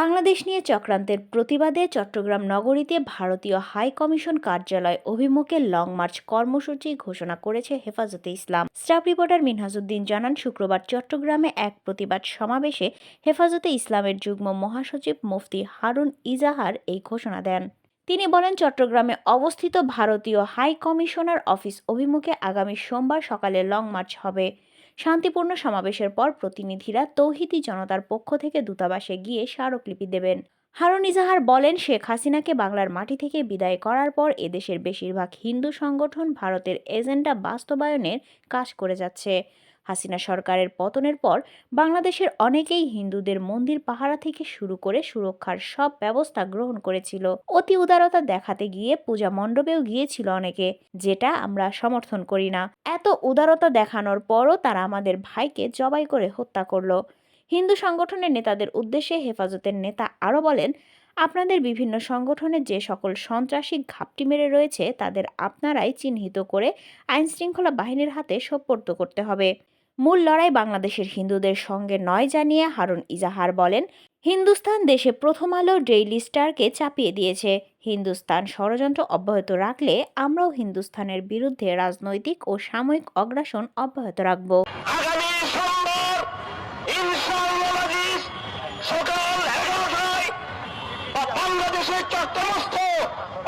বাংলাদেশ নিয়ে চক্রান্তের প্রতিবাদে চট্টগ্রাম নগরীতে ভারতীয় হাই কমিশন কার্যালয় অভিমুখে লং মার্চ কর্মসূচি ঘোষণা করেছে হেফাজতে ইসলাম। স্টাফ রিপোর্টার মিনহাজুদ্দিন জানান, শুক্রবার চট্টগ্রামে এক প্রতিবাদ সমাবেশে হেফাজতে ইসলামের যুগ্ম মহাসচিব মুফতি হারুন ইজাহার এই ঘোষণা দেন। তিনি বলেন, চট্টগ্রামে অবস্থিত ভারতীয় হাই কমিশনার অফিস অভিমুখে আগামী সোমবার সকালে লং মার্চ হবে। শান্তিপূর্ণ সমাবেশের পর প্রতিনিধিরা তৌহিদি জনতার পক্ষ থেকে দূতাবাসে গিয়ে স্মারকলিপি দেবেন। হারুন ইজাহার বলেন, শেখ হাসিনাকে বাংলার মাটি থেকে বিদায় করার পর এদেশের বেশিরভাগ হিন্দু সংগঠন ভারতের এজেন্ডা বাস্তবায়নের কাজ করে যাচ্ছে। হাসিনা সরকারের পতনের পর বাংলাদেশের অনেকেই হিন্দুদের মন্দির পাহারা থেকে শুরু করে সুরক্ষার সব ব্যবস্থা গ্রহণ করেছিল। অতি উদারতা দেখাতে গিয়ে পূজা মণ্ডপেও গিয়েছিল অনেকে, যেটা আমরা সমর্থন করি না। এত উদারতা দেখানোর পরও তারা আমাদের ভাইকে জবাই করে হত্যা করল। হিন্দু সংগঠনের নেতাদের উদ্দেশ্যে হেফাজতের নেতা আরও বলেন, আপনাদের বিভিন্ন সংগঠনের যে সকল সন্ত্রাসী ঘাপটি মেরে রয়েছে, তাদের আপনারাই চিহ্নিত করে আইনশৃঙ্খলা বাহিনীর হাতে সোপর্দ করতে হবে। মূল লড়াই বাংলাদেশের হিন্দুদের সঙ্গে নয় জানিয়ে হারুন ইজাহার বলেন, হিন্দুস্তান দেশে প্রথম আলো ডেইলি স্টারকে চাপিয়ে দিয়েছে। হিন্দুস্তান ষড়যন্ত্র অব্যাহত রাখলে আমরাও হিন্দুস্তানের বিরুদ্ধে রাজনৈতিক ও সাময়িক অগ্রাসন অব্যাহত রাখব।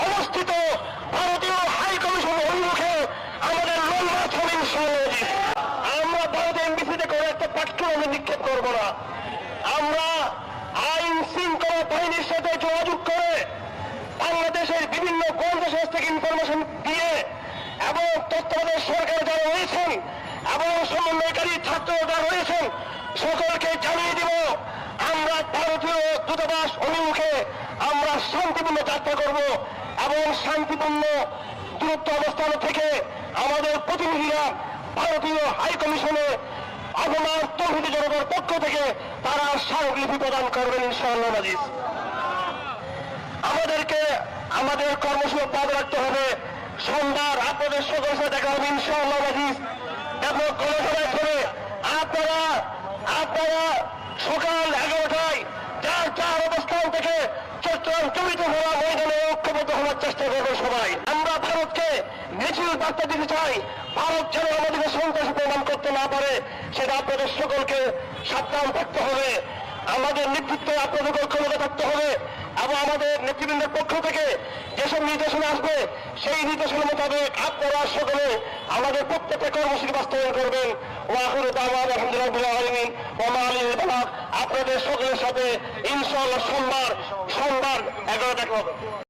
অবস্থিত ভারতীয় হাই কমিশন অভিমুখে আমাদের লম্বা ছবি ইনশাআল্লাহ আজিজ। আমরা ভারত এমবিসিতে করে আমি নিক্ষেপ করব না। আমরা আইন শৃঙ্খলা বাহিনীর সাথে যোগাযোগ করে বাংলাদেশের বিভিন্ন গোয়েন্দা সংস্থা থেকে ইনফরমেশন দিয়ে এবং তত্ত্বাবধায়ক সরকার যারা রয়েছেন এবং সমন্বয়কারী ছাত্র যারা রয়েছেন, সকলকে জানিয়ে দিব, আমরা ভারতীয় দূতাবাস অভিমুখে আমরা শান্তিপূর্ণ যাত্রা করব এবং শান্তিপূর্ণ দূরত্ব অবস্থান থেকে আমাদের প্রতিনিধিরা ভারতীয় হাই কমিশনে আপনার তৌহিদি জনতার পক্ষ থেকে তারা স্মারকলিপি প্রদান করবেন ইনশাআল্লাহ আজিজ আমাদেরকে, আমাদের কর্মসূচি অব্যাহত রাখতে হবে। সোমবার আপনাদের সকল সাথে দেখা হবে ইনশাআল্লাহ আজিজ গণসভায় করে আপনারা আপনারা সকাল এগারোটায় যার যার অবস্থান থেকে চট্টগ্রাম চলিত হওয়া ময়দানে ঐক্যবদ্ধ হওয়ার চেষ্টা করব সবাই। আমরা ভারতকে মিছিল বার্তা দিতে চাই। ভারত যেন আমাদেরকে সন্ত্রাসী প্রমাণ করতে না পারে। সেটা আপনাদের সকলকে সাবধান থাকতে হবে। আমাদের নেতৃত্বে আপনাদের ক্ষমতা থাকতে হবে এবং আমাদের নেতৃবৃন্দের পক্ষ থেকে যেসব নির্দেশনা আসবে, সেই নির্দেশনা মোতাবেক আপনারা সকলে আমাদের প্রত্যেকটা কর্মসূচি বাস্তবায়ন করবেন। ওয়াহুর দাওয়ান আলহামদুলিল্লাহ আপনাদের সকলের সাথে ইনশাআল্লাহ সোমবার সোমবার এগারো দেখা হবে